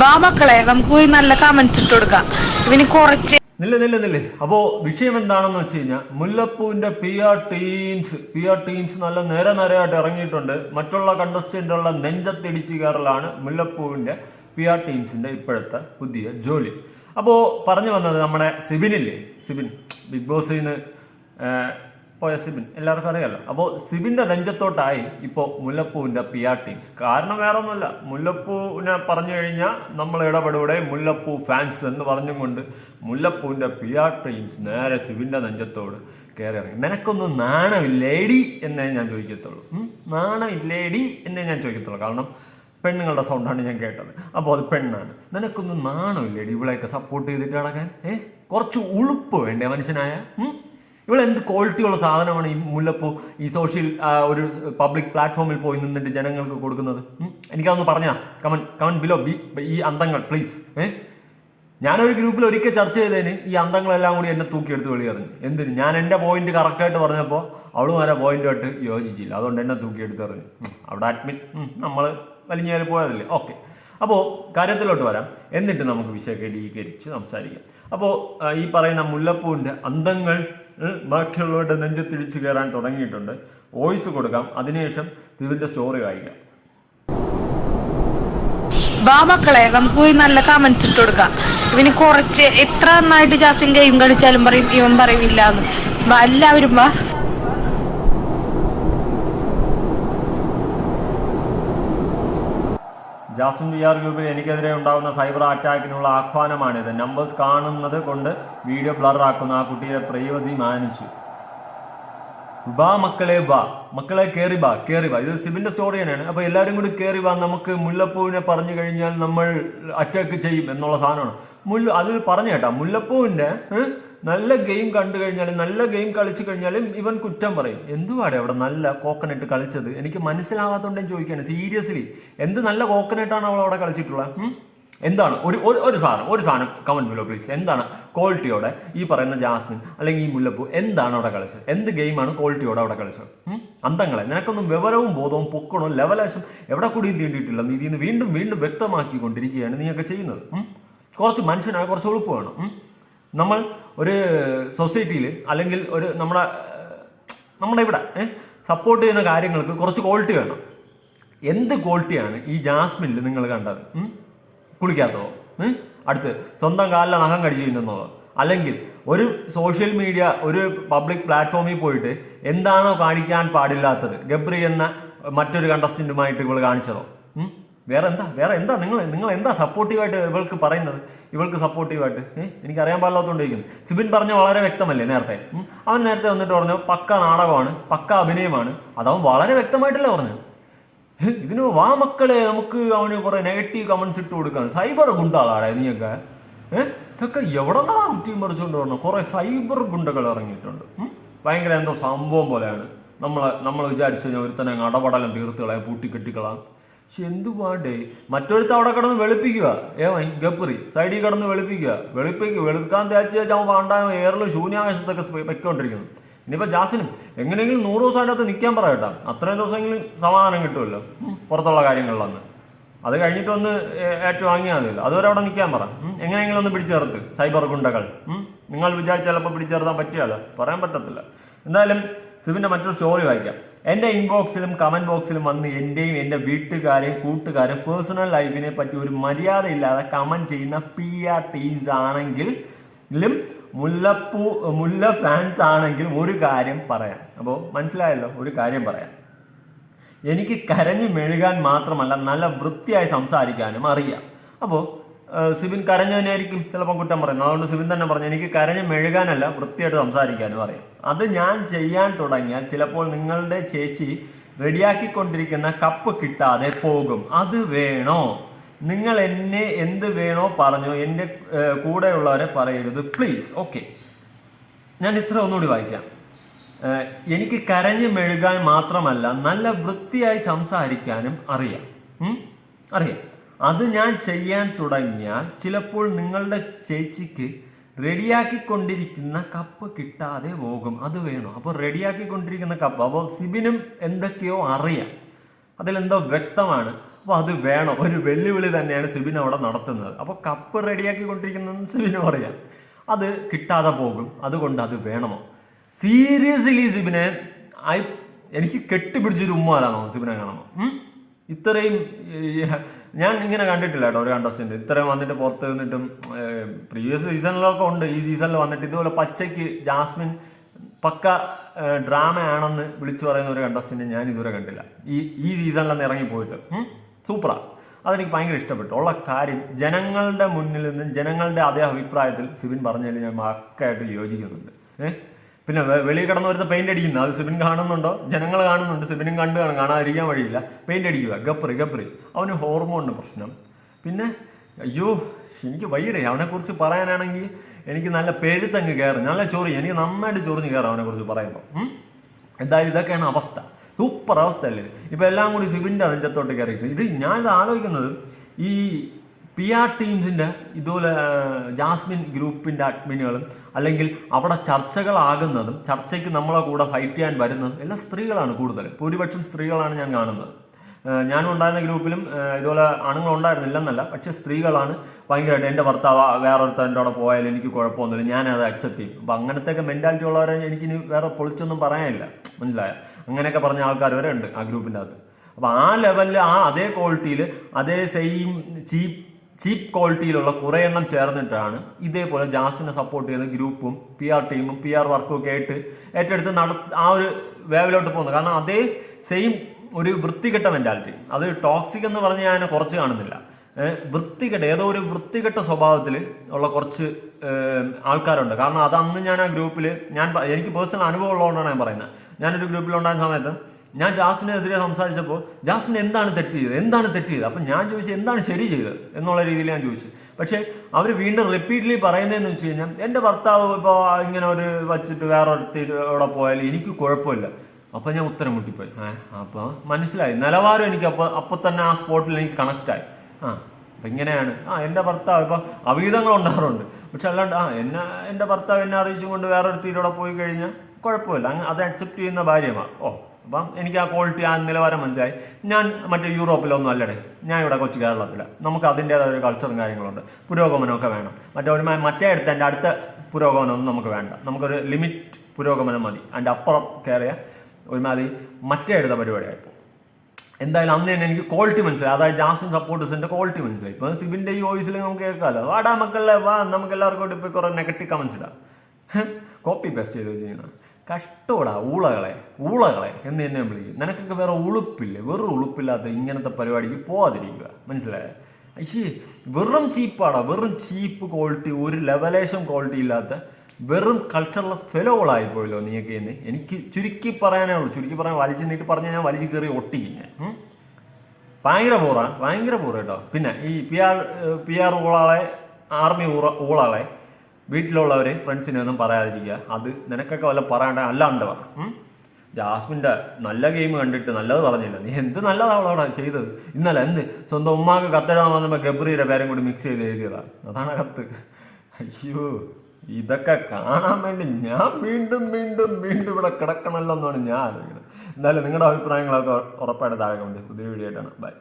ബാ മക്കളെ നമുക്ക് പോയി നല്ല കമന്റ്സ് ഇട്ട് കൊടുക്കാം. ഇവന് കുറച്ച് നില്ല നില്ല നില്ല. അപ്പോ വിഷയം എന്താണെന്ന് വെച്ച് കഴിഞ്ഞാൽ മുല്ലപ്പൂവിന്റെ P R teams P R teams നല്ല നേരെ നേരെയായിട്ട് ഇറങ്ങിയിട്ടുണ്ട്. മറ്റുള്ള കണ്ടസ്റ്റന്റുള്ള നെഞ്ചത്തിടിച്ച് കയറലാണ് മുല്ലപ്പൂവിന്റെ പി ആർ ടീംസിന്റെ ഇപ്പോഴത്തെ പുതിയ ജോലി. അപ്പോൾ പറഞ്ഞു വന്നത് നമ്മുടെ സിബിനില്ലേ? സിബിൻ ബിഗ് ബോസിൽ നിന്ന് പോയ സിബിൻ. എല്ലാവർക്കും അറിയാലോ. അപ്പോൾ സിബിന്റെ നെഞ്ചത്തോട്ടായി ഇപ്പോൾ മുല്ലപ്പൂവിന്റെ പി ആർ ടീംസ് കാരണം വേറെ ഒന്നുമല്ല മുല്ലപ്പൂവിനെ പറഞ്ഞു കഴിഞ്ഞാൽ നമ്മൾ ഇടപെടൂടെ മുല്ലപ്പൂ ഫാൻസ് എന്ന് പറഞ്ഞും കൊണ്ട് മുല്ലപ്പൂവിന്റെ പി ആർ ടീംസ് നേരെ സിബിന്റെ നെഞ്ചത്തോട് കയറി ഇറങ്ങി നിനക്കൊന്നും നാണമില്ലേടി എന്നേ ഞാൻ ചോദിക്കത്തുള്ളൂ? നാണമില്ലേടി എന്നേ ഞാൻ ചോദിക്കത്തുള്ളൂ. കാരണം പെണ്ണുങ്ങളുടെ സൗണ്ടാണ് ഞാൻ കേട്ടത്. അപ്പോൾ അത് പെണ്ണാണ്. നിനക്കൊന്നും നാണമില്ലേടി ഇവളെയൊക്കെ സപ്പോർട്ട് ചെയ്തിട്ട് നടക്കാൻ? ഏഹ് കുറച്ച് ഉളുപ്പ് വേണ്ടേ മനുഷ്യനായ? ഇവിടെ എന്ത് ക്വാളിറ്റിയുള്ള സാധനമാണ് ഈ മുല്ലപ്പൂ ഈ സോഷ്യൽ ഒരു പബ്ലിക് പ്ലാറ്റ്ഫോമിൽ പോയി നിന്നിട്ട് ജനങ്ങൾക്ക് കൊടുക്കുന്നത്? എനിക്കതൊന്ന് പറഞ്ഞാ കമൻ കമൻ ബിലോ ബി ഈ അന്തങ്ങൾ പ്ലീസ് ഏ? ഞാനൊരു ഗ്രൂപ്പിൽ ഒരിക്കൽ ചർച്ച ചെയ്തതിന് ഈ അന്തങ്ങളെല്ലാം കൂടി എന്നെ തൂക്കിയെടുത്ത് വെളിയെറിഞ്ഞു എന്തിന്? ഞാൻ എന്റെ പോയിന്റ് കറക്റ്റായിട്ട് പറഞ്ഞപ്പോൾ അവളും ആരെ പോയിന്റുമായിട്ട് യോജിച്ചില്ല. അതുകൊണ്ട് എന്നെ തൂക്കിയെടുത്ത് എറിഞ്ഞു അവിടെ അഡ്മിറ്റ് നമ്മൾ വലിഞ്ഞേറി പോയതല്ലേ? ഓക്കെ അപ്പോൾ കാര്യത്തിലോട്ട് വരാം. എന്നിട്ട് നമുക്ക് വിശകലീകരിച്ച് സംസാരിക്കാം. അപ്പോൾ ഈ പറയുന്ന മുല്ലപ്പൂവിന്റെ അന്തങ്ങൾ ഉം, നെഞ്ച് തിരിച്ചു കയറാൻ തുടങ്ങിയിട്ടുണ്ട്. വോയിസ് കൊടുക്കാം. അതിനുശേഷം സിവിന്റെ സ്റ്റോറി വായിക്കാം. ബാ മക്കളെ നമുക്ക് പോയി നല്ല കമന്റ്സ് ഇട്ട് കൊടുക്കാം. ഇവന് കുറച്ച് എത്ര നന്നായിട്ട് ജാസ്മിൻ ഗെയിം കളിച്ചാലും പറയും ഇവൻ പറയില്ല എന്ന് എല്ലാവരും ജാസ്മിൻ ജി ആർ ഗ്രൂപ്പിൽ എനിക്കെതിരെ ഉണ്ടാകുന്ന സൈബർ അറ്റാക്കിനുള്ള ആഹ്വാനമാണിത് നമ്പേഴ്സ് കാണുന്നത് കൊണ്ട് വീഡിയോ ബ്ലറാക്കുന്ന ആ കുട്ടിയുടെ പ്രൈവസി മാനിച്ചു. വാ മക്കളെ വാ. മക്കളെ കയറി വാ കയറി വാ. ഇത് സിബിന്റെ സ്റ്റോറി തന്നെയാണ്. അപ്പൊ എല്ലാവരും കൂടി കയറി വാ. നമുക്ക് മുല്ലപ്പൂവിനെ പറഞ്ഞു കഴിഞ്ഞാൽ നമ്മൾ അറ്റാക്ക് ചെയ്യും എന്നുള്ള സാധനമാണ്. മുല്ല അതിൽ പറഞ്ഞു കേട്ടോ. മുല്ലപ്പൂവിന്റെ നല്ല ഗെയിം കണ്ടു കഴിഞ്ഞാൽ നല്ല ഗെയിം കളിച്ചു കഴിഞ്ഞാൽ ഇവൻ കുറ്റം പറയും. എന്തുവാടെ അവിടെ നല്ല കോക്കനട്ട് കളിച്ചത്? എനിക്ക് മനസ്സിലാവാത്തോണ്ടേ ഞാൻ ചോദിക്കാണ്. സീരിയസ്ലി എന്ത് നല്ല കോക്കനട്ടാണ് അവൾ അവിടെ കളിച്ചിട്ടുള്ളത്? എന്താണ്? ഒരു ഒരു സാധനം ഒരു സാധനം. കമന്റ് ബിലോ പ്ലീസ് എന്താണ് ക്വാളിറ്റിയോടെ ഈ പറയുന്ന ജാസ്മിൻ അല്ലെങ്കിൽ ഈ മുല്ലപ്പൂ എന്താണ് അവിടെ കളിച്ചത്? എന്ത് ഗെയിമാണ് ക്വാളിറ്റിയോടെ അവിടെ കളിച്ചത്? അന്തങ്ങളെ നിനക്കൊന്നും വിവരവും ബോധവും പൊക്കണോ? ലെവലേശം എവിടെ കൂടി തീണ്ടിയിട്ടില്ല നീ വീണ്ടും വീണ്ടും വ്യക്തമാക്കിക്കൊണ്ടിരിക്കുകയാണ് നീയൊക്കെ ചെയ്യുന്നത്? കുറച്ച് മനുഷ്യനാ കുറച്ച് ഉളുപ്പ് വേണം? നമ്മൾ ഒരു സൊസൈറ്റിയിൽ അല്ലെങ്കിൽ ഒരു നമ്മുടെ നമ്മുടെ ഇവിടെ സപ്പോർട്ട് ചെയ്യുന്ന കാര്യങ്ങൾക്ക് കുറച്ച് ക്വാളിറ്റി വേണം എന്ത് ക്വാളിറ്റിയാണ് ഈ ജാസ്മിനിൽ നിങ്ങൾ കണ്ടത്? കുളിക്കാത്തതോ? അടുത്ത് സ്വന്തം കാലിലെ നഖം കടിച്ചു തിന്നുന്നതോ അല്ലെങ്കിൽ ഒരു സോഷ്യൽ മീഡിയ ഒരു പബ്ലിക് പ്ലാറ്റ്ഫോമിൽ പോയിട്ട് എന്താണോ കാണിക്കാൻ പാടില്ലാത്തത് ഗബ്രി എന്ന മറ്റൊരു കണ്ടസ്റ്റന്റുമായിട്ട് ഇവൾ കാണിച്ചതോ? വേറെ എന്താ വേറെ എന്താ നിങ്ങൾ നിങ്ങൾ എന്താ സപ്പോർട്ടീവായിട്ട് ഇവൾക്ക് പറയുന്നത്? ഇവൾക്ക് സപ്പോർട്ടീവായിട്ട് ഏഹ് എനിക്ക് അറിയാൻ പാടില്ലാത്തോണ്ടിരിക്കുന്നു. സിബിൻ പറഞ്ഞ വളരെ വ്യക്തമല്ലേ നേരത്തെ? അവൻ നേരത്തെ വന്നിട്ട് പറഞ്ഞു പക്ക നാടകമാണ് പക്ക അഭിനയമാണ്. അതവൻ വളരെ വ്യക്തമായിട്ടല്ലേ പറഞ്ഞു ഇതിന് വാ മക്കളെ നമുക്ക് അവന് കുറെ നെഗറ്റീവ് കമൻസ് ഇട്ട് കൊടുക്കാൻ. സൈബർ ഗുണ്ടാളാടെ നീയൊക്കെ ഏഹ് ഇതൊക്കെ എവിടെ നിന്നാ കുറ്റിയും പറിച്ചുകൊണ്ട് പറഞ്ഞു കുറെ സൈബർ ഗുണ്ടകൾ ഇറങ്ങിയിട്ടുണ്ട്? ഭയങ്കര എന്തോ സംഭവം പോലെയാണ്. നമ്മളെ നമ്മൾ വിചാരിച്ചു കഴിഞ്ഞാൽ ഒരുത്തനെ അടപടലം തീർത്തുകളെ കളയാം പൂട്ടി കെട്ടിക്കളാം പക്ഷെ എന്തുപാടേ മറ്റൊരുത്ത അവിടെ കിടന്ന് വെളുപ്പിക്കുക. ഏ ഗപ്പറി സൈഡിൽ കിടന്ന് വെളുപ്പിക്കുക. വെളുപ്പിക്കുക വെളുക്കാൻ തേച്ച് വെച്ചാൽ അവൻ പാണ്ടായ ഏറിലും ശൂന്യാകാശത്തൊക്കെ വെക്കൊണ്ടിരിക്കുന്നു. ഇനിയിപ്പോൾ ജാസിനും എങ്ങനെയെങ്കിലും നൂറ് ദിവസം അതിനകത്ത് നിൽക്കാൻ പറയട്ടെ അത്രയും ദിവസമെങ്കിലും സമാധാനം കിട്ടുമല്ലോ പുറത്തുള്ള കാര്യങ്ങളിലൊന്ന്. അത് കഴിഞ്ഞിട്ട് ഒന്ന് ഏറ്റവും ഏറ്റുവാങ്ങിയാൽ മതിയല്ലോ. അതുവരെ അവിടെ നിൽക്കാൻ പറ. എങ്ങനെയെങ്കിലും ഒന്ന് പിടിച്ചേർത്ത് സൈബർ ഗുണ്ടകൾ. നിങ്ങൾ വിചാരിച്ചാലപ്പോൾ പിടിച്ചേർത്താൻ പറ്റിയാലോ? പറയാൻ പറ്റത്തില്ല. എന്തായാലും സിബിന്റെ മറ്റൊരു സ്റ്റോറി വായിക്കാം. എന്റെ ഇൻബോക്സിലും കമന്റ് ബോക്സിലും വന്ന് എന്റെയും എന്റെ വീട്ടുകാരെയും കൂട്ടുകാരെയും പേഴ്സണൽ ലൈഫിനെ പറ്റി ഒരു മര്യാദയില്ലാതെ കമന്റ് ചെയ്യുന്ന പി ആർ ടീംസ് ആണെങ്കിൽ മുല്ലപ്പൂ മുല്ല ഫാൻസ് ആണെങ്കിൽ ഒരു കാര്യം പറയാം. അപ്പോൾ മനസ്സിലായല്ലോ? ഒരു കാര്യം പറയാം. എനിക്ക് കരഞ്ഞു മെഴുകാൻ മാത്രമല്ല നല്ല വൃത്തിയായി സംസാരിക്കാനും അറിയാം. അപ്പോൾ സിബിൻ കരഞ്ഞതിനായിരിക്കും ചിലപ്പോൾ കുറ്റം പറയുന്നത്. അതുകൊണ്ട് സിബിൻ തന്നെ പറഞ്ഞു എനിക്ക് കരഞ്ഞ് മെഴുകാനല്ല വൃത്തിയായിട്ട് സംസാരിക്കാനും അറിയാം അത് ഞാൻ ചെയ്യാൻ തുടങ്ങിയാൽ ചിലപ്പോൾ നിങ്ങളുടെ ചേച്ചി റെഡിയാക്കിക്കൊണ്ടിരിക്കുന്ന കപ്പ് കിട്ടാതെ പോകും. അത് വേണോ? നിങ്ങൾ എന്നെ എന്ത് വേണോ പറഞ്ഞോ എന്റെ കൂടെയുള്ളവരെ പറയരുത്. Please okay. ഞാൻ ഇത്ര ഒന്നുകൂടി വായിക്കാം. എനിക്ക് കരഞ്ഞ് മെഴുകാൻ മാത്രമല്ല നല്ല വൃത്തിയായി സംസാരിക്കാനും അറിയാം? അറിയാം. അത് ഞാൻ ചെയ്യാൻ തുടങ്ങിയാൽ ചിലപ്പോൾ നിങ്ങളുടെ ചേച്ചിക്ക് റെഡിയാക്കിക്കൊണ്ടിരിക്കുന്ന കപ്പ് കിട്ടാതെ പോകും. അത് വേണം. അപ്പോൾ റെഡിയാക്കിക്കൊണ്ടിരിക്കുന്ന കപ്പ്. അപ്പോൾ സിബിനും എന്തൊക്കെയോ അറിയാം. അതിലെന്തോ വ്യക്തമാണ്. അപ്പോൾ അത് വേണം. ഒരു വെല്ലുവിളി തന്നെയാണ് സിബിൻ അവിടെ നടത്തുന്നത്. അപ്പോൾ കപ്പ് റെഡിയാക്കി സിബിനും അറിയാം. അത് കിട്ടാതെ പോകും. അതുകൊണ്ട് അത് വേണമോ? സീരിയസ്ലി സിബിനെ ഐ എനിക്ക് കെട്ടിപ്പിടിച്ചൊരു ഉമ്മാലാണോ സിബിനെ കാണണോ ഇത്രയും ഞാൻ ഇങ്ങനെ കണ്ടിട്ടില്ല കേട്ടോ ഒരു കണ്ടസ്റ്റന്റ് ഇത്രയും വന്നിട്ട് പുറത്ത് നിന്നിട്ടും പ്രീവിയസ് സീസണിലൊക്കെ ഉണ്ട്. ഈ സീസണിൽ വന്നിട്ട് ഇതുപോലെ പച്ചയ്ക്ക് ജാസ്മിൻ പക്ക ഡ്രാമ ആണെന്ന് വിളിച്ചു പറയുന്ന ഒരു കണ്ടസ്റ്റന്റ് ഞാൻ ഇതുവരെ കണ്ടില്ല. ഈ ഈ സീസണിൽ സീസണിലൊന്ന് ഇറങ്ങിപ്പോയിട്ട് സൂപ്പറാ. അതെനിക്ക് ഭയങ്കര ഇഷ്ടപ്പെട്ടു. ഉള്ള കാര്യം ജനങ്ങളുടെ മുന്നിൽ നിന്ന് ജനങ്ങളുടെ അതേ അഭിപ്രായത്തിൽ സിബിൻ പറഞ്ഞതിൽ ഞാൻ മക്കായിട്ട് യോജിക്കുന്നുണ്ട്. ഏഹ് പിന്നെ വെളിയിൽ കിടന്ന് വരുന്ന പെയിന്റ് അടിക്കുന്നു. അത് സിബിൻ കാണുന്നുണ്ടോ? ജനങ്ങൾ കാണുന്നുണ്ട്. സിബിനും കണ്ടു കാണും. കാണാതിരിക്കാൻ വഴിയില്ല. പെയിന്റ് അടിക്കുക. ഗപ്രി ഗപ്രി അവന് ഹോർമോണിന് പ്രശ്നം. പിന്നെ അയ്യോ എനിക്ക് വയ്യടേ. അവനെക്കുറിച്ച് പറയാനാണെങ്കിൽ എനിക്ക് നല്ല പെരുത്തങ്ങ് കയറും. നല്ല ചൊറി. എനിക്ക് നന്നായിട്ട് ചൊറിഞ്ഞ് കയറും അവനെക്കുറിച്ച് പറയുമ്പോൾ? എന്തായാലും ഇതൊക്കെയാണ് അവസ്ഥ. സൂപ്പർ അവസ്ഥ അല്ലേ ഇപ്പൊ എല്ലാം കൂടി സിബിന്റെ നെഞ്ചത്തോട്ട് കയറി ഇത് ഞാൻ ആലോചിക്കുന്നത് ഈ പി ആർ ടീംസിന്റെ ഇതുപോലെ ജാസ്മിൻ ഗ്രൂപ്പിന്റെ അഡ്മിനുകളും അല്ലെങ്കിൽ അവിടെ ചർച്ചകളാകുന്നതും ചർച്ചയ്ക്ക് നമ്മളെ കൂടെ ഫൈറ്റ് ചെയ്യാൻ വരുന്നതും എല്ലാം സ്ത്രീകളാണ് കൂടുതൽ ഭൂരിപക്ഷം സ്ത്രീകളാണ് ഞാൻ കാണുന്നത്. ഞാനും ഉണ്ടായിരുന്ന ഗ്രൂപ്പിലും ഇതുപോലെ ആണുങ്ങൾ ഉണ്ടായിരുന്നില്ലെന്നല്ല പക്ഷെ സ്ത്രീകളാണ് ഭയങ്കരമായിട്ട് എന്റെ ഭർത്താവ് വേറൊരുത്തന്റെ അവിടെ പോയാലും എനിക്ക് കുഴപ്പമൊന്നുമില്ല ഞാനത് അക്സെപ്റ്റ് ചെയ്യും. അപ്പം അങ്ങനത്തെ ഒക്കെ മെന്റാലിറ്റി ഉള്ളവരെ എനിക്കിനി വേറെ പൊളിച്ചൊന്നും പറയാനില്ല മനസ്സിലായ? അങ്ങനെയൊക്കെ പറഞ്ഞ ആൾക്കാർ വരെ ഉണ്ട് ആ ഗ്രൂപ്പിന്റെ അകത്ത്. അപ്പോൾ ആ ലെവലിൽ ആ അതേ ക്വാളിറ്റിയിൽ അതേ സെയിം ചീപ്പ് ചീപ്പ് ക്വാളിറ്റിയിലുള്ള കുറേ എണ്ണം ചേർന്നിട്ടാണ് ഇതേപോലെ ജാസിനെ സപ്പോർട്ട് ചെയ്യുന്ന ഗ്രൂപ്പും പി ആർ ടീമും പി ആർ വർക്കും ഒക്കെ ആയിട്ട് ഏറ്റെടുത്ത് നട ആ ഒരു വേവിലോട്ട് പോകുന്നത്. കാരണം അതേ സെയിം ഒരു വൃത്തികെട്ട മെന്റാലിറ്റി അത് ടോക്സിക് എന്ന് പറഞ്ഞ് ഞാൻ കുറച്ച് കാണുന്നില്ല. വൃത്തികെട്ട ഏതോ ഒരു വൃത്തികെട്ട സ്വഭാവത്തിൽ ഉള്ള കുറച്ച് ആൾക്കാരുണ്ട്. കാരണം അത് അന്ന് ഞാൻ ആ ഗ്രൂപ്പിൽ ഞാൻ എനിക്ക് പേഴ്സണൽ അനുഭവം ഉള്ളതുകൊണ്ടാണ് ഞാൻ പറയുന്നത്. ഞാനൊരു ഗ്രൂപ്പിൽ ഉണ്ടായ സമയത്ത് ഞാൻ ജാസ്മിനെതിരെ സംസാരിച്ചപ്പോൾ ജാസ്മിൻ എന്താണ് തെറ്റ് ചെയ്തത്? എന്താണ് തെറ്റ് ചെയ്തത്? അപ്പം ഞാൻ ചോദിച്ചത് എന്താണ് ശരി ചെയ്തത്? എന്നുള്ള രീതിയിൽ ഞാൻ ചോദിച്ചു. പക്ഷേ അവർ വീണ്ടും റിപ്പീറ്റ്ലി പറയുന്നതെന്ന് വെച്ച് കഴിഞ്ഞാൽ എന്റെ ഭർത്താവ് ഇപ്പോൾ ഇങ്ങനെ ഒരു വച്ചിട്ട് വേറെ അവിടെ പോയാൽ എനിക്ക് കുഴപ്പമില്ല. അപ്പം ഞാൻ ഉത്തരം മുട്ടിപ്പോയി. അപ്പോൾ മനസ്സിലായി. നിലവാരം എനിക്ക് അപ്പോൾ അപ്പം തന്നെ ആ സ്പോട്ടിൽ എനിക്ക് കണക്റ്റായി ആ അപ്പം ഇങ്ങനെയാണ്. ആ എന്റെ ഭർത്താവ് ഇപ്പം അവീതങ്ങൾ ഉണ്ടാകാറുണ്ട്. പക്ഷെ അല്ലാണ്ട് ആ എന്നെ എന്റെ ഭർത്താവ് എന്നെ അറിയിച്ചുകൊണ്ട് വേറെ ഒരു പോയി കഴിഞ്ഞാൽ കുഴപ്പമില്ല. അത് അക്സെപ്റ്റ് ചെയ്യുന്ന ഭാര്യമാണ് ഓ അപ്പം എനിക്ക് ആ ക്വാളിറ്റി ആ നിലവാരം മനസ്സിലായി. ഞാൻ മറ്റേ യൂറോപ്പിലൊന്നും അല്ലടേ. ഞാൻ ഇവിടെ കൊച്ചു കേരളത്തിലാണ് നമുക്ക് അതിന്റേതായ ഒരു കൾച്ചറും കാര്യങ്ങളുണ്ട്. പുരോഗമനമൊക്കെ വേണം. മറ്റേ ഒരു മറ്റേ അടുത്ത് എന്റെ അടുത്ത പുരോഗമനമൊന്നും നമുക്ക് വേണ്ട. നമുക്കൊരു ലിമിറ്റ് പുരോഗമനം മതി. അതിന്റെ അപ്പുറം കയറിയ ഒരുമാതിരി മറ്റേ അടുത്ത പരിപാടിയായിപ്പോൾ എന്തായാലും അന്ന് തന്നെ എനിക്ക് ക്വാളിറ്റി മനസ്സിലായി. അതായത് ജാസ്മിൻ സപ്പോർട്ടേഴ്സിന്റെ ക്വാളിറ്റി മനസ്സിലായി. ഇപ്പം സിബിന്റെ ഈ വോയിസിൽ നമുക്ക് കേൾക്കാമല്ലോ വാടാ മക്കളെ വാ. നമുക്ക് എല്ലാവർക്കും ഇപ്പോൾ കുറേ നെഗറ്റീവ് കമൻസ് ഇടാം. കോപ്പി പേസ്റ്റ് ചെയ്ത് ചെയ്യുന്ന കഷ്ടോടാ ഊളകളെ ഊളകളെ എന്ന് എന്നെ വിളിക്കും. നിനക്കൊക്കെ വേറെ ഉളുപ്പില്ലേ? വെറും ഉളുപ്പില്ലാത്ത ഇങ്ങനത്തെ പരിപാടിക്ക് പോവാതിരിക്കുക. മനസ്സിലായോ? ഐശി വെറും ചീപ്പാടാ വെറും ചീപ്പ് ക്വാളിറ്റി ഒരു ലെവലേഷൻ ക്വാളിറ്റി ഇല്ലാത്ത വെറും കൾച്ചറൽ ഫെലോകളായി പോയല്ലോ നീയൊക്കെ എന്ന് എനിക്ക് ചുരുക്കി പറയാനേ ഉള്ളൂ. ചുരുക്കി പറയാൻ വലിച്ചു നീട്ടി പറഞ്ഞാൽ ഞാൻ വലിച്ചു കയറി ഒട്ടിക്കും ഞാൻ. ഭയങ്കര പൂറാണ് ഭയങ്കര പൂറ കേട്ടോ. പിന്നെ ഈ പി ആർ പി ആർ ഊളാളെ ആർമി ഊളാളെ വീട്ടിലുള്ളവരെ ഫ്രണ്ട്സിനെ ഒന്നും പറയാതിരിക്കുക. അത് നിനക്കൊക്കെ വല്ല പറയണ്ട അല്ലാണ്ട് പറ ജാസ്മിന്റെ നല്ല ഗെയിം കണ്ടിട്ട് നല്ലത് പറഞ്ഞില്ല. നീ എന്ത് നല്ലതാണ് അവിടെ ചെയ്തത്? ഇന്നലെ എന്ത്? സ്വന്തം ഉമ്മാക്ക് കത്തെഴുതാൻ വന്നപ്പോൾ ഗബ്രിയുടെ പേരും കൂടി മിക്സ് ചെയ്ത് എഴുതിയതാണ് അതാണ് കത്ത്. അയ്യോ ഇതൊക്കെ കാണാൻ വേണ്ടി ഞാൻ വീണ്ടും വീണ്ടും വീണ്ടും ഇവിടെ കിടക്കണമല്ലോ എന്നാണ് ഞാൻ ആലോചിക്കുന്നത്. എന്തായാലും നിങ്ങളുടെ അഭിപ്രായങ്ങളൊക്കെ ഉറപ്പായിട്ട് താഴെ കൊണ്ട് പുതിയ വീഡിയോ ആയിട്ടാണ്. ബൈ